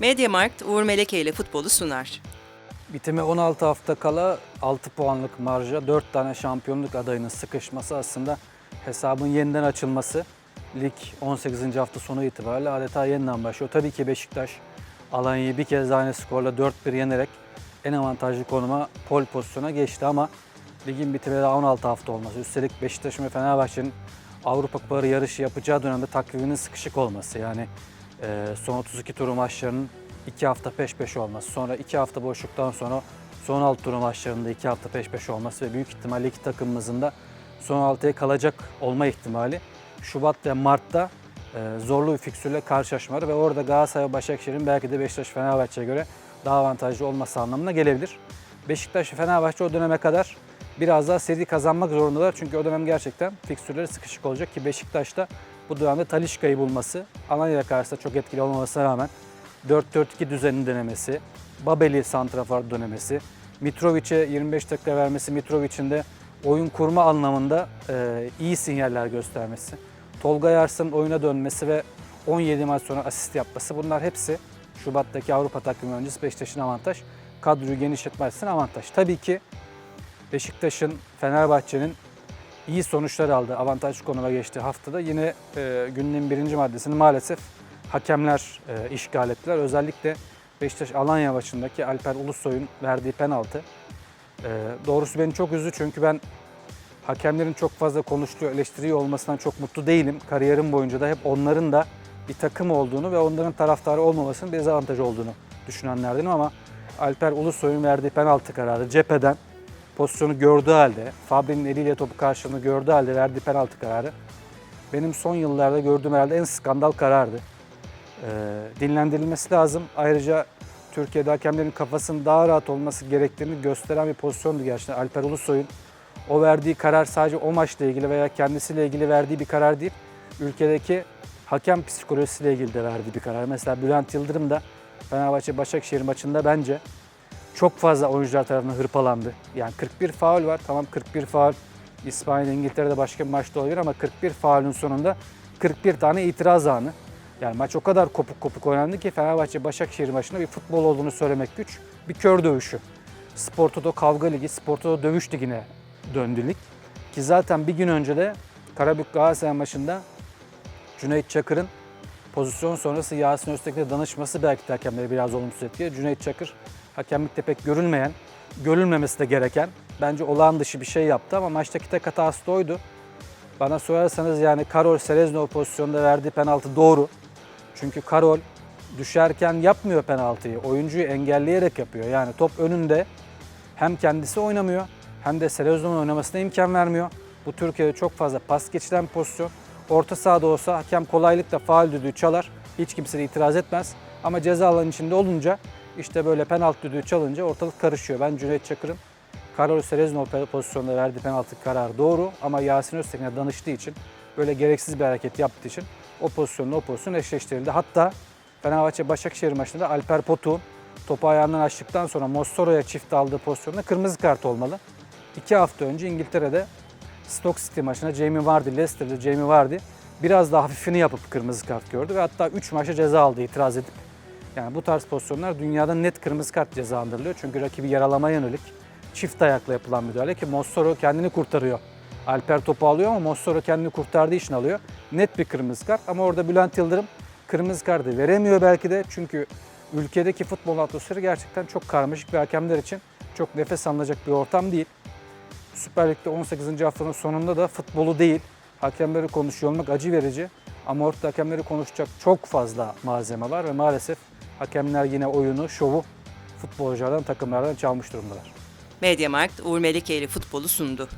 Mediamarkt Uğur Meleke ile futbolu sunar. Bitime 16 hafta kala 6 puanlık marja 4 tane şampiyonluk adayının sıkışması aslında hesabın yeniden açılması. Lig 18. hafta sonu itibariyle adeta yeniden başlıyor. Tabii ki Beşiktaş Alanya'yı bir kez aynı skorla 4-1 yenerek en avantajlı konuma pol pozisyona geçti ama ligin bitimi daha 16 hafta olması. Üstelik Beşiktaş'ın ve Fenerbahçe'nin Avrupa Kupaları yarışı yapacağı dönemde takviminin sıkışık olması. Yani son 32 turu maçlarının 2 hafta peş peşe olması. Sonra 2 hafta boşluktan sonra son 6 turu maçlarında 2 hafta peş peşe olması ve büyük ihtimalle iki takımımızın da son 6'ya kalacak olma ihtimali Şubat ve Mart'ta e, zorlu bir fiksürle karşılaşmaları ve orada Galatasaray ve Başakşehir'in belki de Beşiktaş Fenerbahçe'ye göre daha avantajlı olması anlamına gelebilir. Beşiktaş Fenerbahçe o döneme kadar biraz daha seri kazanmak zorundalar. Çünkü o dönem gerçekten fiksürleri sıkışık olacak ki Beşiktaş'ta bu dönemde Talişka'yı bulması, Alanya karşısında çok etkili olmamasına rağmen 4-4-2 düzenini denemesi, Babel'i santrafor dönemesi, Mitrovic'e 25 dakika vermesi, Mitrovic'in de oyun kurma anlamında e, iyi sinyaller göstermesi, Tolga Yars'ın oyuna dönmesi ve 17 maç sonra asist yapması bunlar hepsi Şubat'taki Avrupa takvimi öncesi Beşiktaş'ın avantaj. Kadroyu genişletme açısından avantaj. Tabii ki Beşiktaş'ın, Fenerbahçe'nin iyi sonuçlar aldı. Avantajlı konuma geçtiği haftada yine e, günlüğün birinci maddesini maalesef hakemler e, işgal ettiler. Özellikle Beşiktaş Alanya maçındaki Alper Ulusoy'un verdiği penaltı. E, doğrusu beni çok üzdü çünkü ben hakemlerin çok fazla konuştuğu, eleştiriyor olmasından çok mutlu değilim. Kariyerim boyunca da hep onların da bir takım olduğunu ve onların taraftarı olmamasının bir dezavantaj olduğunu düşünenlerdenim ama Alper Ulusoy'un verdiği penaltı kararı cepheden pozisyonu gördüğü halde, Fabri'nin eliyle topu karşılığını gördüğü halde verdiği penaltı kararı benim son yıllarda gördüğüm herhalde en skandal karardı. Ee, dinlendirilmesi lazım. Ayrıca Türkiye'de hakemlerin kafasının daha rahat olması gerektiğini gösteren bir pozisyondu gerçekten. Alper Ulusoy'un o verdiği karar sadece o maçla ilgili veya kendisiyle ilgili verdiği bir karar değil. Ülkedeki hakem psikolojisiyle ilgili de verdiği bir karar. Mesela Bülent Yıldırım da Fenerbahçe Başakşehir maçında bence çok fazla oyuncular tarafından hırpalandı. Yani 41 faul var. Tamam 41 faul İspanya, İngiltere'de başka bir maçta olabilir ama 41 faulün sonunda 41 tane itiraz anı. Yani maç o kadar kopuk kopuk oynandı ki Fenerbahçe Başakşehir maçında bir futbol olduğunu söylemek güç. Bir kör dövüşü. Sportodo Kavga Ligi, Sportodo Dövüş Ligi'ne döndü lig. Ki zaten bir gün önce de Karabük Galatasaray maçında Cüneyt Çakır'ın pozisyon sonrası Yasin Öztekin'e danışması belki de hakemleri biraz olumsuz etkiledi. Cüneyt Çakır hakemlikte pek görülmeyen, görülmemesi de gereken bence olağan dışı bir şey yaptı ama maçtaki tek hatası da oydu. Bana sorarsanız yani Karol Sereznov pozisyonda verdiği penaltı doğru. Çünkü Karol düşerken yapmıyor penaltıyı. Oyuncuyu engelleyerek yapıyor. Yani top önünde hem kendisi oynamıyor hem de Sereznov'un oynamasına imkan vermiyor. Bu Türkiye'de çok fazla pas geçilen pozisyon. Orta sahada olsa hakem kolaylıkla faul düdüğü çalar. Hiç kimse de itiraz etmez. Ama ceza alanının içinde olunca işte böyle penaltı düdüğü çalınca ortalık karışıyor. Ben Cüneyt Çakır'ın Karol Sereznov pozisyonda verdiği penaltı kararı doğru ama Yasin Öztekin'e danıştığı için böyle gereksiz bir hareket yaptığı için o pozisyonla o pozisyon eşleştirildi. Hatta Fenerbahçe Başakşehir maçında Alper Potuk'un topu ayağından açtıktan sonra Mossoro'ya çift aldığı pozisyonda kırmızı kart olmalı. İki hafta önce İngiltere'de Stoke City maçında Jamie Vardy, Leicester'da Jamie Vardy biraz daha hafifini yapıp kırmızı kart gördü ve hatta 3 maçta ceza aldı itiraz edip. Yani bu tarz pozisyonlar dünyada net kırmızı kart cezalandırılıyor. Çünkü rakibi yaralamaya yönelik çift ayakla yapılan müdahale ki Mossoro kendini kurtarıyor. Alper topu alıyor ama Mossoro kendini kurtardığı için alıyor. Net bir kırmızı kart ama orada Bülent Yıldırım kırmızı kartı veremiyor belki de. Çünkü ülkedeki futbol atmosferi gerçekten çok karmaşık ve hakemler için çok nefes alınacak bir ortam değil. Süper Lig'de 18. haftanın sonunda da futbolu değil, hakemleri konuşuyor olmak acı verici. Ama ortada hakemleri konuşacak çok fazla malzeme var ve maalesef hakemler yine oyunu, şovu futbolculardan, takımlardan çalmış durumdalar. Mediamarkt Uğur Meleke ile futbolu sundu.